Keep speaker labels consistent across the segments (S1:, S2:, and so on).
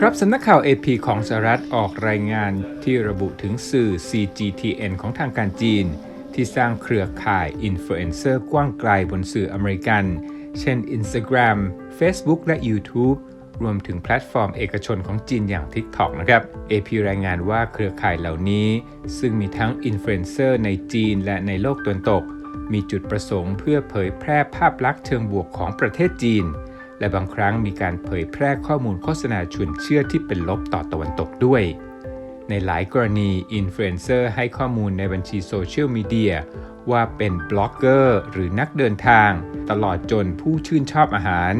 S1: ครับสำนักข่าว AP ของสหรัฐออกรายงานที่ระบุถึงสื่อ CGTN ของทางการจีน ที่สร้างเครือข่ายอินฟลูเอนเซอร์กว้างไกลบนสื่ออเมริกัน เช่น Instagram Facebook และ YouTube รวมถึงแพลตฟอร์มเอกชนของจีนอย่าง TikTok นะครับ AP รายงานว่าเครือข่ายเหล่านี้ ซึ่งมีทั้งอินฟลูเอนเซอร์ในจีนและในโลกตะวันตก มีจุดประสงค์เพื่อเผยแพร่ภาพลักษณ์เชิงบวกของประเทศจีน และบางครั้งมีการเผยแพร่ข้อมูลโฆษณาชวนเชื่อที่เป็นลบต่อตะวันตกด้วย ในหลายกรณีอินฟลูเอนเซอร์ให้ข้อมูลในบัญชีโซเชียลมีเดียว่าเป็นบล็อกเกอร์หรือนักเดินทาง ตลอดจนผู้ชื่นชอบอาหาร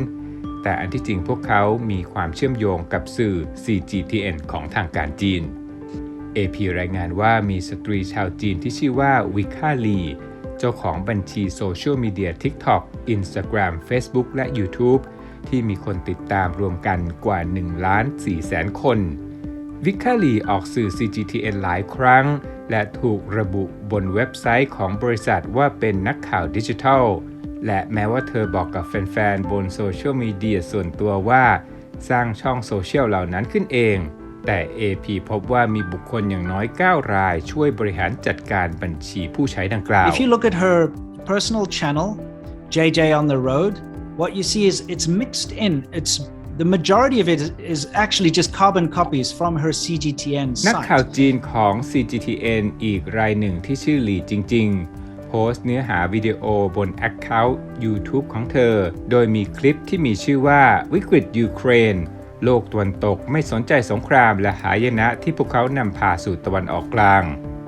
S1: แต่อันที่จริงพวกเขามีความเชื่อมโยงกับสื่อ CGTN ของทางการจีน AP รายงานว่ามีสตรีชาวจีนที่ชื่อว่าวิค่าลีเจ้าของบัญชีโซเชียลมีเดีย TikTok Instagram Facebook และ YouTube ที่มีคนติดตามรวมกันกว่า1ล้าน4แสนคน วิคาลีออกสื่อ CGTN หลายครั้ง และถูกระบุบนเว็บไซต์ของบริษัทว่าเป็นนักข่าวดิจิทัล และแม้ว่าเธอบอกกับแฟนๆ บนโซเชียลมีเดียส่วนตัวว่า สร้างช่องโซเชียลเหล่านั้นขึ้นเอง แต่ AP พบว่ามีบุคคลอย่างน้อย 9 ราย ช่วยบริหารจัดการบัญชีผู้ใช้ดังกล่าว
S2: If you look at her personal channel, JJ on the Road, what you see is it's mixed in. It's the majority of it is actually just carbon copies from her CGTN
S1: นักข่าว
S2: site.
S1: จีนของ CGTN อีกรายหนึ่งที่ชื่อหลีจริง ๆ โพสต์เนื้อหาวิดีโอบน Account YouTube ของเธอ โดยมีคลิปที่มีชื่อว่าวิกฤตยูเครน โลกตะวันตกไม่สนใจสงครามและหายนะที่พวกเขานำพาสู่ตะวันออกกลาง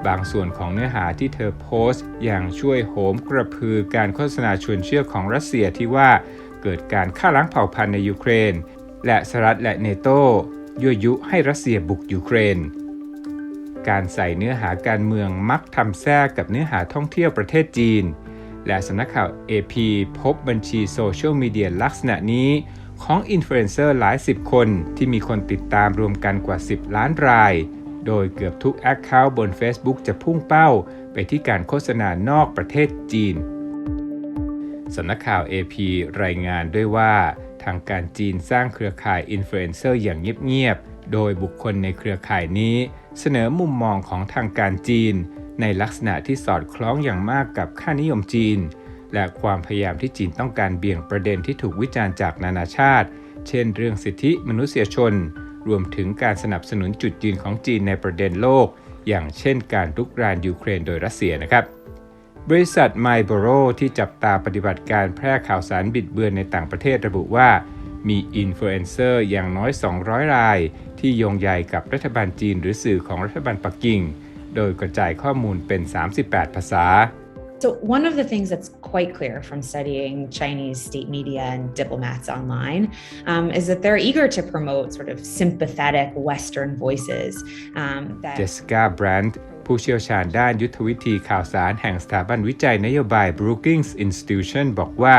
S1: บางส่วนของเนื้อหาที่เธอโพสต์ อย่างช่วยโหมกระพือการโฆษณาชวนเชื่อของรัสเซียที่ว่าเกิดการฆ่าล้างเผ่าพันธุ์ในยูเครน และสหรัฐและเนโตยั่วยุให้รัสเซียบุกยูเครน การใส่เนื้อหาการเมืองมักทำแทรกกับเนื้อหาท่องเที่ยวประเทศจีน และสำนักข่าว AP พบบัญชีโซเชียลมีเดียลักษณะนี้ของอินฟลูเอนเซอร์หลายสิบคนที่มีคนติดตามรวมกันกว่า 10 ล้านราย โดยเกือบทุก Account บน Facebook จะพุ่งเป้าไปที่การโฆษณานอกประเทศจีนสำนักข่าว AP รายงานด้วยว่า ทางการจีนสร้างเครือข่ายอินฟลูเอนเซอร์อย่างเงียบ ๆ โดยบุคคลในเครือข่ายนี้ เสนอมุมมองของทางการจีน ในลักษณะที่สอดคล้องอย่างมากกับค่านิยมจีน และความพยายามที่จีนต้องการเบี่ยงประเด็นที่ถูกวิจารณ์จากนานาชาติ เช่น เรื่องสิทธิมนุษยชน รวมถึงการสนับสนุนจุดยืนของจีนในประเด็นโลก อย่างเช่นการรุกรานยูเครนโดยรัสเซียนะครับ บริษัท m y b o r o ที่จับตาปฏิบัติการแพร่ข่าวสารบิดเบือนในต่างประเทศระบุว่า มีอินฟลูเอนเซอร์อย่างน้อย 200 ราย ที่โยงใยกับรัฐบาลจีนหรือสื่อของรัฐบาลปักกิ่ง โดยกระจายข้อมูลเป็น 38 ภาษา
S3: So, one of the things that's quite clear from studying Chinese state media and diplomats online um, is that they're eager to promote sort of sympathetic Western voices um,
S1: เจ
S3: that
S1: สกาแบรนด์ผู้เชี่ยวชาญด้านยุทธวิธีข่าวสารแห่งสถาบันวิจัยนโยบาย Brookings Institution บอกว่า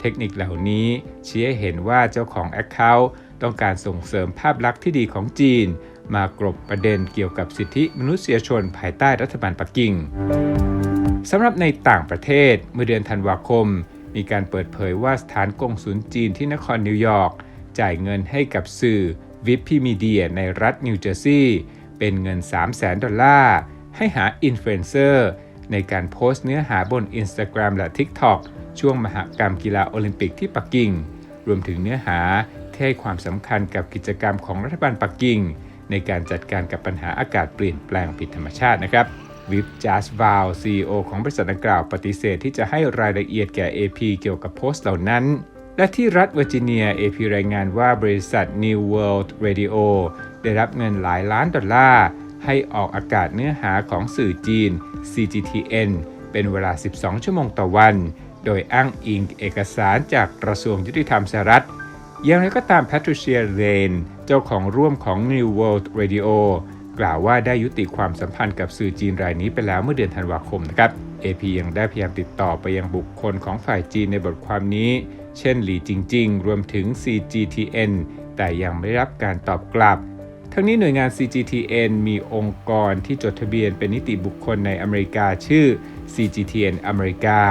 S1: เทคนิคเหล่านี้ชี้ให้เห็นว่าเจ้าของ Account ต้องการส่งเสริมภาพลักษณ์ที่ดีของจีน มากรบประเด็นเกี่ยวกับสิทธิมนุษยชนภายใต้รัฐบาลปักกิ่ง สำหรับในต่างประเทศเมื่อเดือนธันวาคม มีการเปิดเผยว่าสถานกงสุลจีนที่นครนิวยอร์กจ่ายเงินให้กับสื่อวิปพีมีเดียในรัฐนิวเจอร์ซีย์เป็นเงิน 3 0 0แสนดอลลาร์ ให้หาอินฟลูเอนเซอร์ในการโพสต์เนื้อหาบน Instagram และ TikTok ช่วงมหกรรมกีฬาโอลิมปิกที่ปักกิ่ง รวมถึงเนื้อหาที่ให้ความสำคัญกับกิจกรรมของรัฐบาลปักกิ่ง ในการจัดการกับปัญหาอากาศเปลี่ยนแปลงผิดธรรมชาตินะครับ วิปจัสวาลซีอของบริษัทดังกล่าวปฏิเสธที่จะให้รายละเอียดแก่ AP เกี่ยวกับโพสต์เหล่านั้น และที่รัฐเวอร์จิเนีย AP รายงานว่าบริษัท New World Radio ได้รับเงินหลายล้านดอลลาร์ ให้ออกอากาศเนื้อหาของสื่อจีน CGTN เป็นเวลา 12 ชั่วโมงต่อวัน โดยอ้างอิงเอกสารจากกระทรวงยุติธรรมสหรัฐอย่างไรก็ตามแพทริเชียเลนเจ้าของร่วมของ New World Radio กล่าวว่าได้ยุติความสัมพันธ์กับสื่อจีนรายนี้ไปแล้วเมื่อเดือนธันวาคมนะครับ AP ยังได้พยายามติดต่อไปยังบุคคลของฝ่ายจีนในบทความนี้ เช่นหลีจริง ๆ รวมถึง CGTN แต่ยังไม่ได้รับการตอบกลับ ทั้งนี้หน่วยงาน CGTN มีองค์กรที่จดทะเบียนเป็นนิติบุคคลในอเมริกาชื่อ CGTN อเมริกา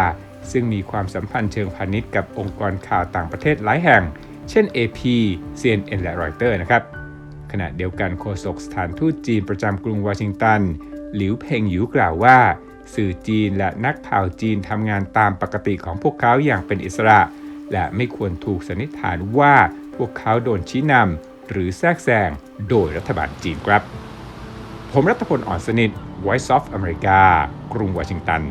S1: ซึ่งมีความสัมพันธ์เชิงพาณิชย์กับองค์กรข่าวต่างประเทศหลายแห่ง เช่น AP CNN และ Reuters นะครับ ณะเดียวกันโฆษกสถานทูตจีนประจำกรุงวอชิงตัน หลิวเพ่งหยูกล่าวว่า สื่อจีนและนักข่าวจีนทำงานตามปกติของพวกเขาอย่างเป็นอิสระ และไม่ควรถูกสันนิษฐานว่าพวกเขาโดนชี้นำหรือแทรกแซงโดยรัฐบาลจีนครับ ผมรัฐพลอ่อนสนิท Voice of America กรุงวอชิงตัน